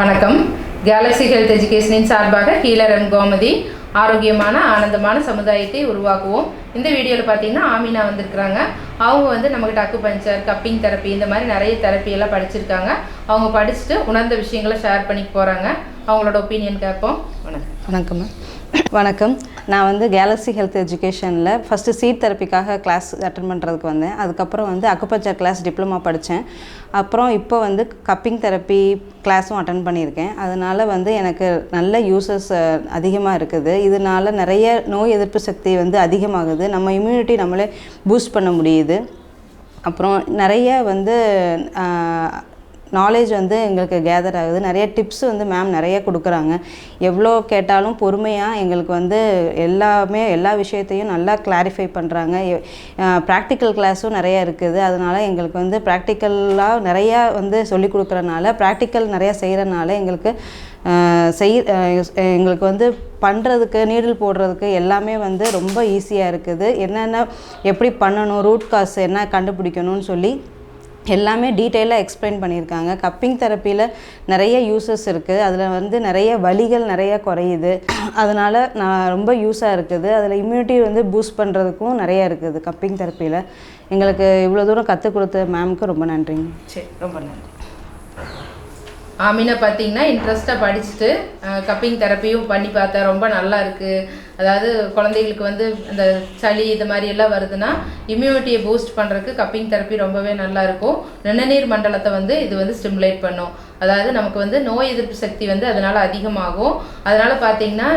வணக்கம். Galaxy health எஜுகேஷனின் சார்பாக healer Gomathi ஆரோக்கியமான ஆனந்தமான சமுதாயத்தை உருவாக்குவோம். இந்த வீடியோவில் பார்த்தீங்கன்னா ஆமினா வந்திருக்கிறாங்க. அவங்க வந்து நமக்கு அக்கு பஞ்சர் கப்பிங் தெரப்பி இந்த மாதிரி நிறைய தெரப்பி எல்லாம் படிச்சிருக்காங்க. அவங்க படிச்சுட்டு உணர்ந்த விஷயங்களை ஷேர் பண்ணி போகிறாங்க அவங்களோட ஒப்பீனியன் கேட்போம். வணக்கம். வணக்கம். மேம் வணக்கம். நான் வந்து கேலக்ஸி ஹெல்த் எஜுகேஷனில் ஃபஸ்ட்டு சீட் தெரப்பிக்காக கிளாஸ் அட்டன் பண்ணுறதுக்கு வந்தேன். அதுக்கப்புறம் வந்து அக்குபஞ்சர் கிளாஸ் டிப்ளமா படித்தேன் அப்புறம் இப்போ வந்து கப்பிங் தெரப்பி கிளாஸும் அட்டன் பண்ணியிருக்கேன். அதனால் வந்து எனக்கு நல்ல யூசஸ் அதிகமாக இருக்குது. இதனால் நிறைய நோய் எதிர்ப்பு சக்தி வந்து அதிகமாகுது. நம்ம இம்யூனிட்டி நம்மளே பூஸ்ட் பண்ண முடியுது. அப்புறம் நிறைய வந்து நாலேஜ் வந்து எங்களுக்கு கேதர் ஆகுது. நிறைய டிப்ஸ் வந்து மேம் நிறைய கொடுக்குறாங்க. எவ்வளோ கேட்டாலும் பொறுமையாக எங்களுக்கு வந்து எல்லாமே எல்லா விஷயத்தையும் நல்லா கிளாரிஃபை பண்ணுறாங்க ப்ராக்டிக்கல் கிளாஸும் நிறைய இருக்குது. அதனால் எங்களுக்கு வந்து ப்ராக்டிக்கலாக நிறையா வந்து சொல்லி கொடுக்குறனால ப்ராக்டிக்கல் நிறையா செய்கிறனால எங்களுக்கு செய் எங்களுக்கு வந்து பண்ணுறதுக்கு நீடில் போடுறதுக்கு எல்லாமே வந்து ரொம்ப ஈஸியாக இருக்குது. என்னென்ன எப்படி பண்ணணும் ரூட் காஸ் என்ன கண்டுபிடிக்கணும்னு சொல்லி எல்லாமே டீட்டெயிலாக எக்ஸ்பிளைன் பண்ணியிருக்காங்க. கப்பிங் தெரப்பியில் நிறைய யூசஸ் இருக்குது அதில் வந்து நிறைய வலிகள் நிறைய குறையுது. அதனால் நான் ரொம்ப யூஸாக இருக்குது. அதில் இம்யூனிட்டி வந்து பூஸ்ட் பண்ணுறதுக்கும் நிறைய இருக்குது கப்பிங் தெரப்பியில் எங்களுக்கு இவ்வளோ தூரம் கற்றுக் கொடுத்த மேம்க்கு ரொம்ப நன்றிங்க. சரி ரொம்ப நன்றி. ஆமினா பார்த்தீங்கன்னா இன்ட்ரெஸ்ட்டாக படிச்சுட்டு கப்பிங் தெரப்பியும் பண்ணி பார்த்தேன் ரொம்ப நல்லா இருக்குது அதாவது குழந்தைகளுக்கு வந்து இந்த சளி இது மாதிரி எல்லாம் வருதுன்னா இம்யூனிட்டியை பூஸ்ட் பண்ணுறதுக்கு கப்பிங் தெரப்பி ரொம்பவே நல்லா இருக்கும். நிணநீர் மண்டலத்தை வந்து இது வந்து ஸ்டிமுலேட் பண்ணும். அதாவது நமக்கு வந்து நோய் எதிர்ப்பு சக்தி வந்து அதனால் அதிகமாகும். அதனால் பார்த்தீங்கன்னா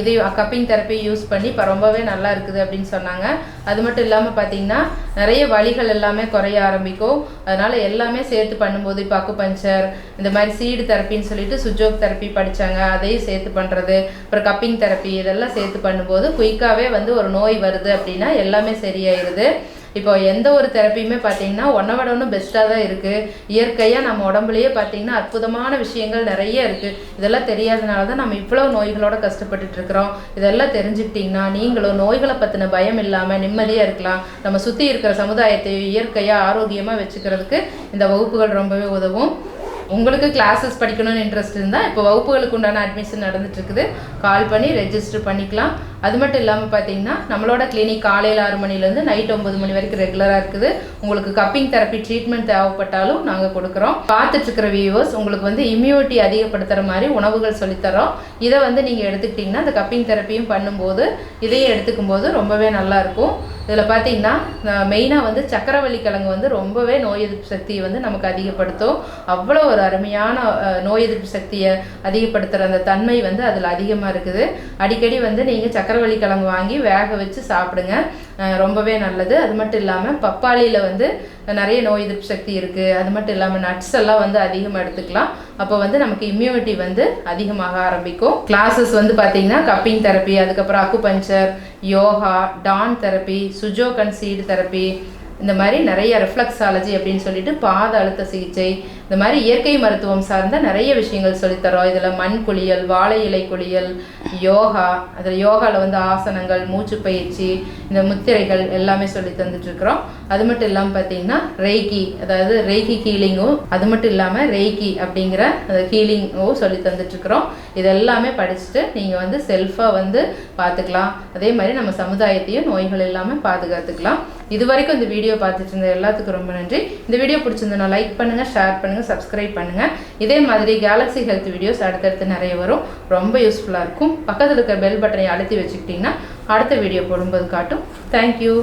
இது கப்பிங் தெரப்பி யூஸ் பண்ணி இப்போ ரொம்பவே நல்லா இருக்குது அப்படின்னு சொன்னாங்க. அது மட்டும் இல்லாமல் பார்த்தீங்கன்னா நிறைய வழிகள் எல்லாமே குறைய ஆரம்பிக்கும். அதனால் எல்லாமே சேர்த்து பண்ணும்போது இப்போ அக்குபஞ்சர் இந்த மாதிரி சீடு தெரப்பின்னு சொல்லிட்டு சுஜோக் தெரப்பி படித்தாங்க அதையும் சேர்த்து பண்ணுறது அப்புறம் கப்பிங் தெரப்பி இதெல்லாம் சேர்த்து பண்ணும்போது குயிக்காகவே வந்து ஒரு நோய் வருது அப்படின்னா எல்லாமே சரியாயிருது. இப்போ எந்த ஒரு தெரப்பியுமே பார்த்தீங்கன்னா ஒன்றை விட ஒன்று பெஸ்ட்டாக தான் இருக்குது இயற்கையாக நம்ம உடம்புலையே பார்த்தீங்கன்னா அற்புதமான விஷயங்கள் நிறைய இருக்குது இதெல்லாம் தெரியாதனால தான் நம்ம இவ்வளோ நோய்களோட கஷ்டப்பட்டுட்ருக்குறோம் இதெல்லாம் தெரிஞ்சுக்கிட்டிங்கன்னா நீங்களும் நோய்களை பற்றின பயம் இல்லாமல் நிம்மதியாக இருக்கலாம். நம்ம சுற்றி இருக்கிற சமுதாயத்தை இயற்கையாக ஆரோக்கியமாக வச்சுக்கிறதுக்கு இந்த வகுப்புகள் ரொம்பவே உதவும். உங்களுக்கு கிளாஸஸ் படிக்கணும்னு இன்ட்ரெஸ்ட் இருந்தால் இப்போ வகுப்புகளுக்கு உண்டான அட்மிஷன் நடந்துட்டு இருக்குது. கால் பண்ணி ரெஜிஸ்டர் பண்ணிக்கலாம். அது மட்டும் இல்லாமல் பார்த்தீங்கன்னா நம்மளோட கிளினிக் காலையில் ஆறு மணிலேருந்து நைட் ஒம்பது மணி வரைக்கும் ரெகுலராக இருக்குது. உங்களுக்கு கப்பிங் தெரப்பி ட்ரீட்மெண்ட் தேவைப்பட்டாலும் நாங்கள் கொடுக்குறோம். பார்த்துட்ருக்கிற வியூவர்ஸ் உங்களுக்கு வந்து இம்யூனிட்டி அதிகப்படுத்துகிற மாதிரி உணவுகள் சொல்லித்தரோம். இதை வந்து நீங்கள் எடுத்துக்கிட்டிங்கன்னா அந்த கப்பிங் தெரப்பியும் பண்ணும்போது இதையும் எடுத்துக்கும் போது ரொம்பவே நல்லாயிருக்கும் இதில் பார்த்தீங்கன்னா மெயினாக வந்து சக்கரவள்ளி கிழங்கு வந்து ரொம்பவே நோய் எதிர்ப்பு சக்தியை வந்து நமக்கு அதிகப்படுத்தும். அவ்வளோ ஒரு அருமையான நோய் எதிர்ப்பு சக்தியை அதிகப்படுத்துகிற அந்த தன்மை வந்து அதில் அதிகமாக இருக்குது. அடிக்கடி வந்து நீங்கள் சக்கரவள்ளி கிழங்கு வாங்கி வேக வச்சு சாப்பிடுங்க. ரொம்பவே நல்லது. அது மட்டும் இல்லாமல் பப்பாளியில் வந்து நிறைய நோய் எதிர்ப்பு சக்தி இருக்குது அது மட்டும் இல்லாமல் நட்ஸ் எல்லாம் வந்து அதிகமாக எடுத்துக்கலாம். அப்போ வந்து நமக்கு இம்யூனிட்டி வந்து அதிகமாக ஆரம்பிக்கும். கிளாஸஸ் வந்து பார்த்தீங்கன்னா கப்பிங் தெரப்பி அதுக்கப்புறம் acupuncture yoga Don therapy su jok seed therapy இந்த மாதிரி நிறைய ரெஃப்ளக்ஸாலஜி அப்படின்னு சொல்லிட்டு பாத அழுத்த சிகிச்சை இந்த மாதிரி இயற்கை மருத்துவம் சார்ந்த நிறைய விஷயங்கள் சொல்லித்தரோம். இதில் மண் குளியல் வாழை இலை குளியல் யோகா அதில் யோகாவில் வந்து ஆசனங்கள் மூச்சு பயிற்சி இந்த முத்திரைகள் எல்லாமே சொல்லி தந்துட்டுருக்குறோம். அது மட்டும் இல்லாமல் பார்த்தீங்கன்னா ரெய்கி அதாவது ரெய்கி ஹீலிங்கும் அது மட்டும் இல்லாமல் ரெய்கி அப்படிங்கிற அந்த ஹீலிங்கும் சொல்லி தந்துட்டுருக்குறோம். இதெல்லாமே படிச்சுட்டு நீங்கள் வந்து செல்ஃபாக வந்து பார்த்துக்கலாம் அதே மாதிரி நம்ம சமுதாயத்தையும் நோய்கள் இல்லாமல் பாதுகாத்துக்கலாம். இது வரைக்கும் இந்த வீடியோ பார்த்துட்டு இருந்த எல்லாத்துக்கும் ரொம்ப நன்றி. இந்த வீடியோ பிடிச்சிருந்தனா லைக் பண்ணுங்கள் ஷேர் பண்ணுங்கள் சப்ஸ்கிரைப் பண்ணுங்கள் இதே மாதிரி கேலக்ஸி ஹெல்த் வீடியோஸ் அடுத்தடுத்து நிறைய வரும். ரொம்ப யூஸ்ஃபுல்லாக இருக்கும். பக்கத்தில் இருக்கிற பெல் பட்டனை அழுத்தி வச்சுக்கிட்டிங்கன்னா அடுத்த வீடியோ போடும்போது காட்டும். தேங்க்யூ